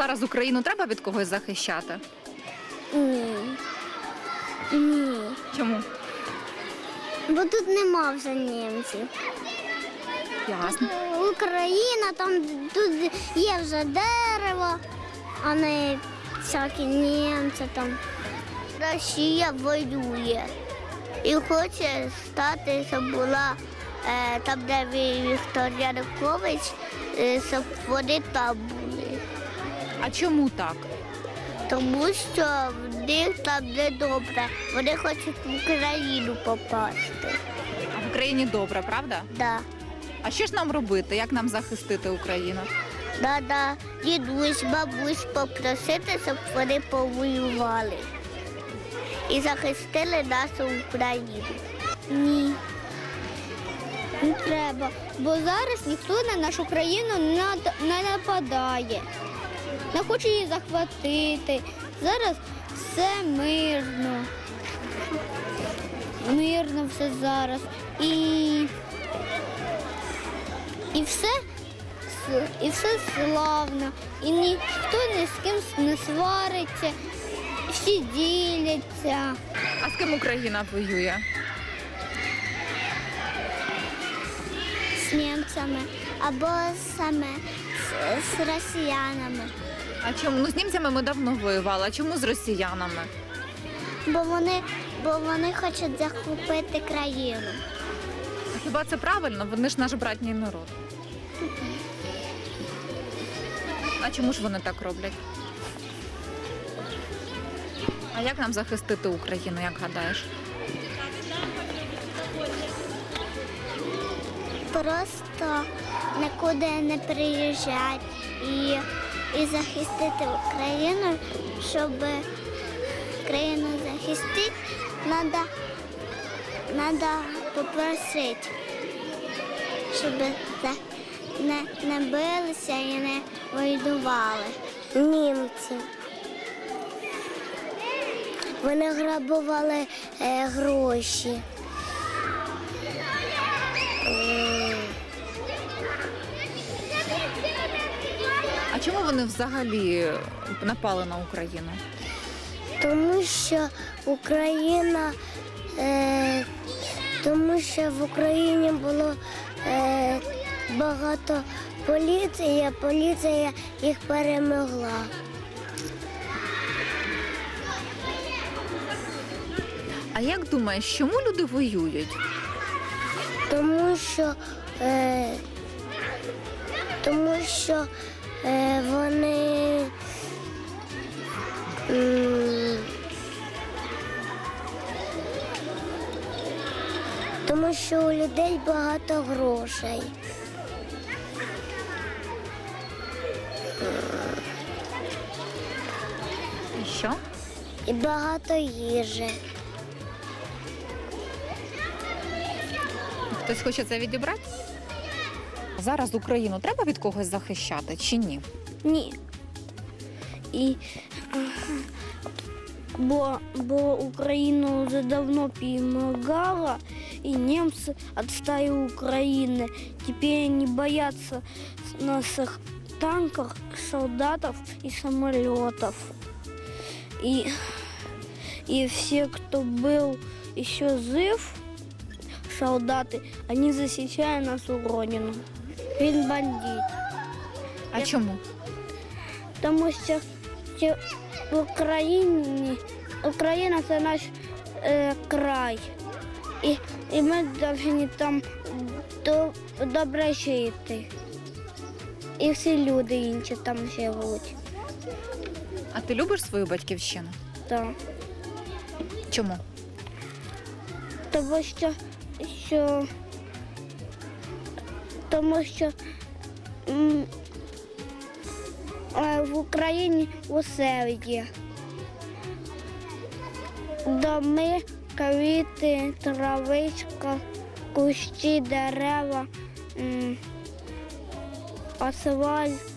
Зараз Україну треба від когось захищати? Ні. Ні. Чому? Бо тут нема вже німців. Ясно. Україна, там тут є вже дерево, а не всякі німці там. Росія воює і хоче стати, щоб була е, там, де Віктор Янукович, е, щоб вони там були. А чому так? Тому що в них там не добре. Вони хочуть в Україну попасти. А в Україні добре, правда? Да. А що ж нам робити? Як нам захистити Україну? Треба дідусь, бабусь попросити, щоб вони повоювали і захистили нашу Україну. Ні. Не треба, бо зараз ніхто на нашу країну не не нападає, не хоче її захватити. Зараз все мирно. Мирно все зараз. І, і все і все славно, і ніхто ні з ким не свариться, всі діляться. А з ким Україна воює? З німцями або саме з, з росіянами, А чому? Ну з німцями ми давно воювали. А чому з росіянами? бо вони, бо вони хочуть захопити країну. А Хіба це правильно? Вони ж наш братній народ. А чому ж вони так роблять? А як нам захистити Україну, як гадаєш? Просто нікуди не приїжджати і, і захистити Україну, щоб країну захистити, треба надо попросити, щоб не, не билися і не воювали. Німці. Вони грабували е, гроші. Чому вони взагалі напали на Україну? Тому що Україна, е, тому що в Україні було е, багато поліції, поліція їх перемогла. А як думаєш, чому люди воюють? Тому що, е, тому що вони. Тому що у людей багато грошей. І що? І багато їжі. Хтось хоче це відібрати? Зараз Україну треба від когось захищати чи ні? Ні. І, бо, бо Україну вже давно перемагала, и немцы отстали Украины. Теперь они боятся наших танков, солдатов и самолетов. И, и все, кто был еще жив, солдаты, они защищают нашу родину. Він бандит. А чому? Тому що що в Україні Україна це наш е, край. І, і ми повинні там до, добре жити. І всі люди інші там живуть. А ти любиш свою батьківщину? Так. Чому? Тому що, що тому що е, в Україні усе є. Доми, квіти, травичка, кущі, дерева, асфальт,